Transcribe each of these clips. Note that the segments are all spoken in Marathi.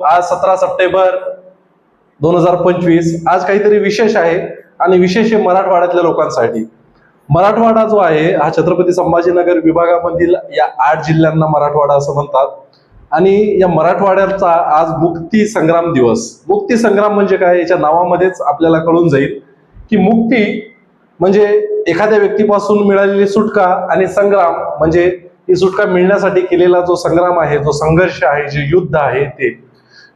आज सतरा सप्टेंबर दोन हजार पंचवीस. आज काहीतरी विशेष आहे आणि विशेष हे मराठवाड्यातल्या लोकांसाठी. मराठवाडा जो आहे हा छत्रपती संभाजीनगर विभागामधील या आठ जिल्ह्यांना मराठवाडा असं म्हणतात. आणि या मराठवाड्याचा आज मुक्ती संग्राम दिवस. मुक्ती संग्राम म्हणजे काय? याच्या नावामध्येच आपल्याला कळून जाईल की मुक्ती म्हणजे एखाद्या व्यक्तीपासून मिळालेली सुटका आणि संग्राम. म्हणजे ही सुटका मिळण्यासाठी केलेला जो संग्राम आहे जो संघर्ष आहे जे युद्ध आहे ते.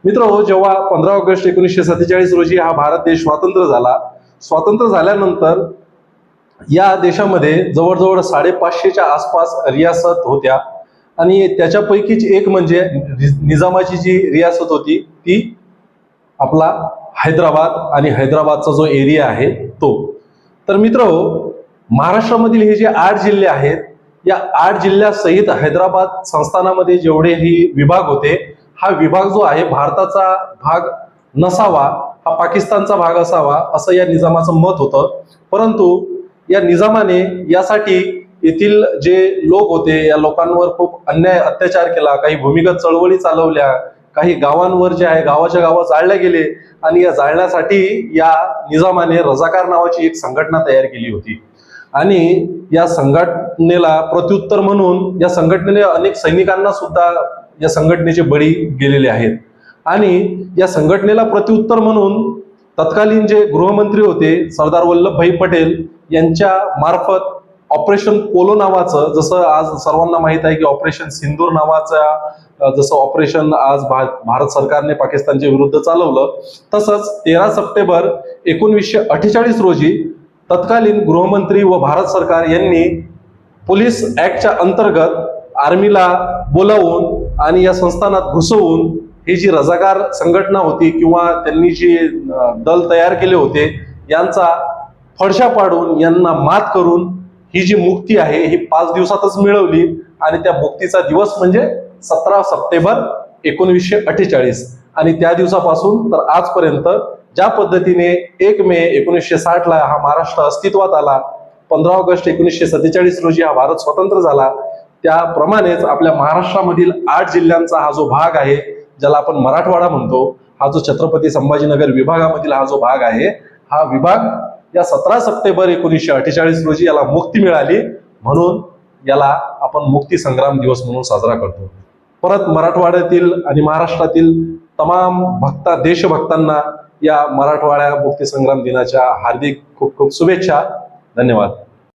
मित्र जेव्हा पंधरा ऑगस्ट एकोणीसशे सत्तेचाळीस रोजी हा भारत देश स्वातंत्र्य झाला स्वातंत्र्य झाल्यानंतर या देशामध्ये जवळजवळ साडेपाचशेच्या आसपास रियासत होत्या. आणि त्याच्यापैकीच एक म्हणजे निजामाची जी रियासत होती ती आपला हैदराबाद आणि हैदराबादचा जो एरिया आहे तो. तर मित्र महाराष्ट्रामधील हे जे आठ जिल्हे आहेत या आठ जिल्ह्यासहित हैदराबाद संस्थानामध्ये जेवढेही विभाग होते हा विभाग जो आहे भारताचा भाग नसावा हा पाकिस्तानचा भाग असावा असं या निजामाचं मत होतं. परंतु या निजामाने यासाठी येथील जे लोक होते या लोकांवर खूप अन्याय अत्याचार केला काही भूमिगत चळवळी चालवल्या काही गावांवर जे आहे गावाच्या गावात जाळल्या गेले आणि या जाळण्यासाठी या निजामाने रजाकार नावाची एक संघटना तयार केली होती. आणि या संघटनेला प्रत्युत्तर म्हणून या संघटनेने अनेक सैनिकांना सुद्धा या संघटनेचे बळी गेलेले आहेत. आणि या संघटनेला प्रत्युत्तर म्हणून तत्कालीन जे गृहमंत्री होते सरदार वल्लभभाई पटेल यांच्या मार्फत ऑपरेशन पोलो नावाचं जसं आज सर्वांना माहीत आहे की ऑपरेशन सिंदूर नावाचा जसं ऑपरेशन आज भा- भारत सरकारने पाकिस्तानच्या विरुद्ध चालवलं तसंच तेरा सप्टेंबर एकोणीसशे अठ्ठेचाळीस रोजी तत्कालीन गृहमंत्री व भारत सरकार यांनी पोलीस ऍक्टच्या अंतर्गत आर्मीला बोलावून आणि या संस्थानात घुसवून ही जी रजागार संघटना होती किंवा त्यांनी जी दल तयार केले होते यांचा फडशा पाडून यांना मात करून ही जी मुक्ती आहे ही पाच दिवसातच मिळवली आणि त्या मुक्तीचा दिवस म्हणजे सतरा सप्टेंबर एकोणीसशे अठ्ठेचाळीस. आणि त्या दिवसापासून तर आजपर्यंत ज्या पद्धतीने एक मे एकोणीसशे साठला हा महाराष्ट्र अस्तित्वात आला पंधरा ऑगस्ट एकोणीसशे सत्तेचाळीस रोजी हा भारत स्वतंत्र झाला त्याप्रमाणेच आपल्या महाराष्ट्रामधील आठ जिल्ह्यांचा हा जो भाग आहे ज्याला आपण मराठवाडा म्हणतो हा जो छत्रपती संभाजीनगर विभागामधील हा जो भाग आहे हा विभाग या सतरा सप्टेंबर एकोणीसशे अठ्ठेचाळीस रोजी याला मुक्ती मिळाली. म्हणून याला आपण मुक्ती संग्राम दिवस म्हणून साजरा करतो. परत मराठवाड्यातील आणि महाराष्ट्रातील तमाम भक्ता देशभक्तांना या मराठवाड्या मुक्ती संग्राम दिनाच्या हार्दिक खूप खूप शुभेच्छा. धन्यवाद.